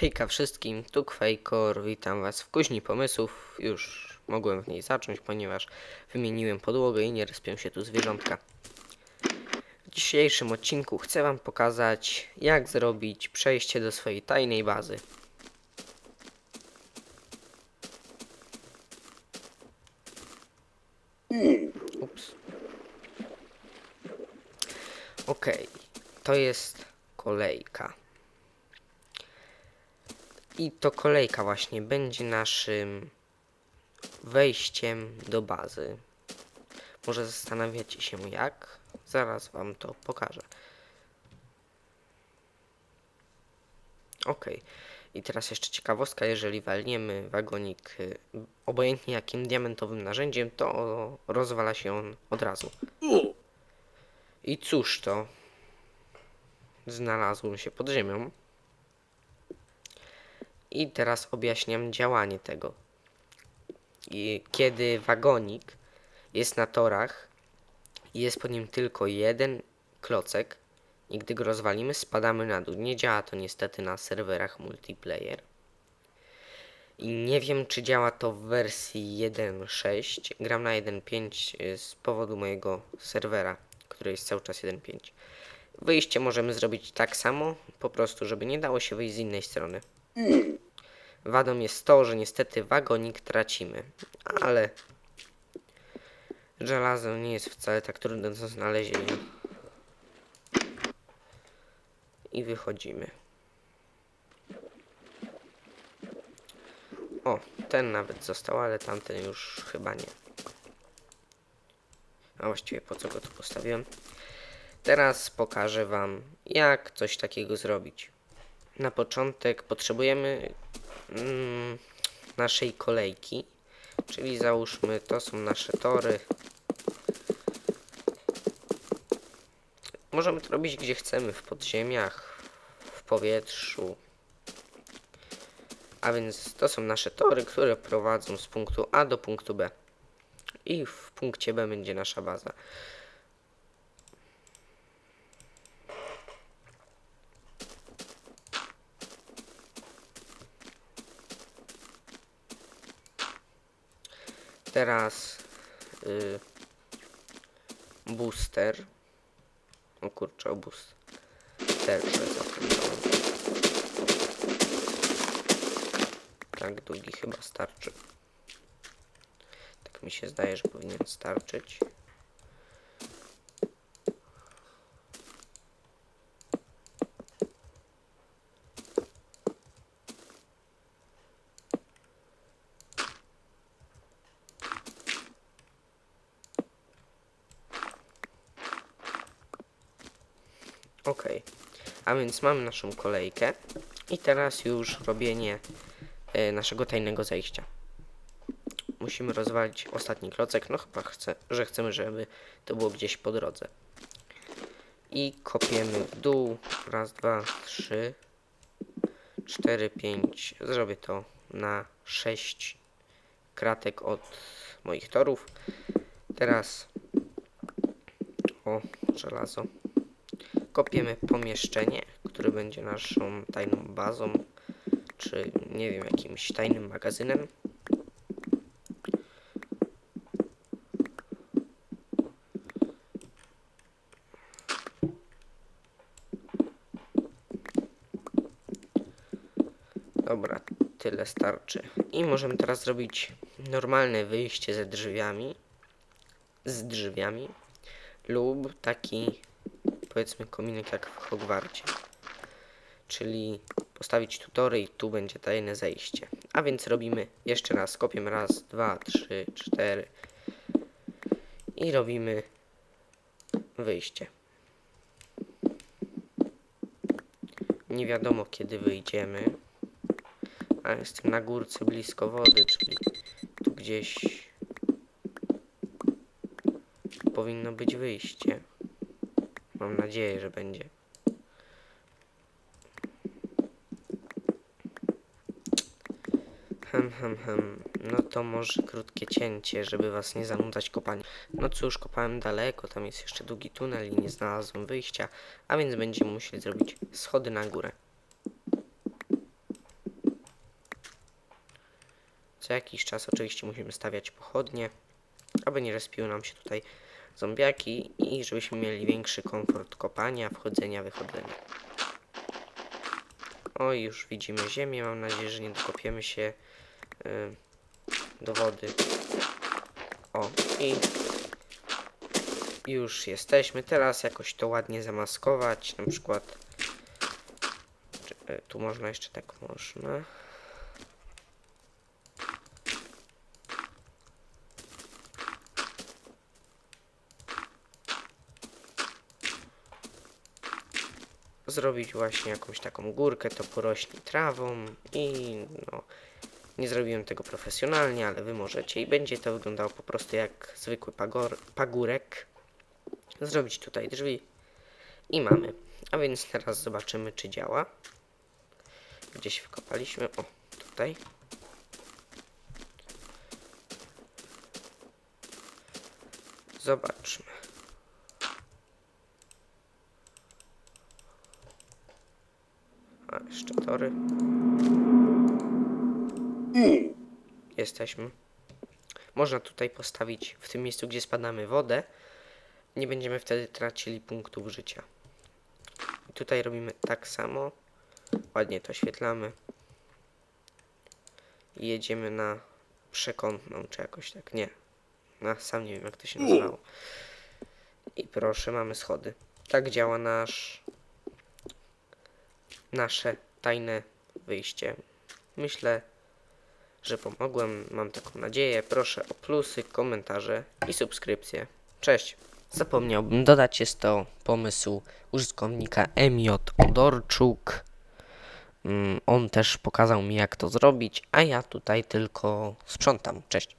Hejka wszystkim, tu Kwejkor, witam was w kuźni pomysłów. Już mogłem w niej zacząć, ponieważ wymieniłem podłogę i nie respią się tu zwierzątka. W dzisiejszym odcinku chcę wam pokazać, jak zrobić przejście do swojej tajnej bazy. Ups. Okej, to jest kolejka. I to kolejka właśnie będzie naszym wejściem do bazy. Może zastanawiacie się jak? Zaraz wam to pokażę. Ok. I teraz jeszcze ciekawostka, jeżeli walniemy wagonik y, obojętnie jakim diamentowym narzędziem, to rozwala się on od razu. I cóż to? Znalazłem się pod ziemią. I teraz objaśniam działanie tego. I kiedy wagonik jest na torach i jest pod nim tylko jeden klocek i gdy go rozwalimy, spadamy na dół. Nie działa to niestety na serwerach multiplayer. I nie wiem, czy działa to w wersji 1.6. Gram na 1.5 z powodu mojego serwera, który jest cały czas 1.5. Wyjście możemy zrobić tak samo, po prostu, żeby nie dało się wyjść z innej strony. Wadą jest to, że niestety wagonik tracimy, ale żelazo nie jest wcale tak trudne do znalezienia. I wychodzimy. O, ten nawet został, ale tamten już chyba nie. A właściwie po co go tu postawiłem? Teraz pokażę Wam, jak coś takiego zrobić. Na początek potrzebujemy mm, naszej kolejki, czyli załóżmy to są nasze tory. Możemy to robić gdzie chcemy, w podziemiach, w powietrzu. A więc to są nasze tory, które prowadzą z punktu A do punktu B. I w punkcie B będzie nasza baza. Teraz y, booster. O kurczę, o booster. Tak długi chyba starczy. Tak mi się zdaje, że powinien starczyć. Ok, a więc mamy naszą kolejkę i teraz już robienie e, naszego tajnego zejścia. Musimy rozwalić ostatni klocek, no chyba chcę, że chcemy, żeby to było gdzieś po drodze. I kopiemy w dół, raz, dwa, trzy, cztery, pięć, zrobię to na sześć kratek od moich torów. Teraz o żelazo kopiemy pomieszczenie, które będzie naszą tajną bazą, czy nie wiem, jakimś tajnym magazynem. Dobra, tyle starczy. I możemy teraz zrobić normalne wyjście ze drzwiami, z drzwiami lub taki powiedzmy kominek jak w Hogwarcie. Czyli postawić tu tory i tu będzie tajne zejście. A więc robimy jeszcze raz, kopiemy raz, dwa, trzy, cztery i robimy wyjście. Nie wiadomo kiedy wyjdziemy, a jestem na górce blisko wody, czyli tu gdzieś powinno być wyjście. Mam nadzieję, że będzie. Hem, hem, hem. No to może krótkie cięcie, żeby was nie zanudzać kopaniem. No cóż, kopałem daleko, tam jest jeszcze długi tunel i nie znalazłem wyjścia, a więc będziemy musieli zrobić schody na górę. Co jakiś czas oczywiście musimy stawiać pochodnie, aby nie respiły nam się tutaj zombiaki i żebyśmy mieli większy komfort kopania, wchodzenia, wychodzenia. O, już widzimy ziemię. Mam nadzieję, że nie dokopiemy się y, do wody. O, i już jesteśmy. Teraz jakoś to ładnie zamaskować. Na przykład y, tu można jeszcze tak można. Zrobić właśnie jakąś taką górkę, to porośnie trawą i no, nie zrobiłem tego profesjonalnie, ale wy możecie i będzie to wyglądało po prostu jak zwykły pagor, pagórek. Zrobić tutaj drzwi i mamy. A więc teraz zobaczymy, czy działa. Gdzieś wkopaliśmy, o, tutaj. A, jeszcze tory. Jesteśmy. Można tutaj postawić w tym miejscu, gdzie spadamy wodę. Nie będziemy wtedy tracili punktów życia. I tutaj robimy tak samo. Ładnie to oświetlamy. I jedziemy na przekątną, czy jakoś tak. Nie. Na, sam nie wiem, jak to się nazywało. I proszę, mamy schody. Tak działa nasz nasze tajne wyjście. Myślę, że pomogłem. Mam taką nadzieję. Proszę o plusy, komentarze i subskrypcje. Cześć! Zapomniałbym dodać, jest to pomysł użytkownika MJ Odorczuk. Mm, On też pokazał mi, jak to zrobić, a ja tutaj tylko sprzątam. Cześć!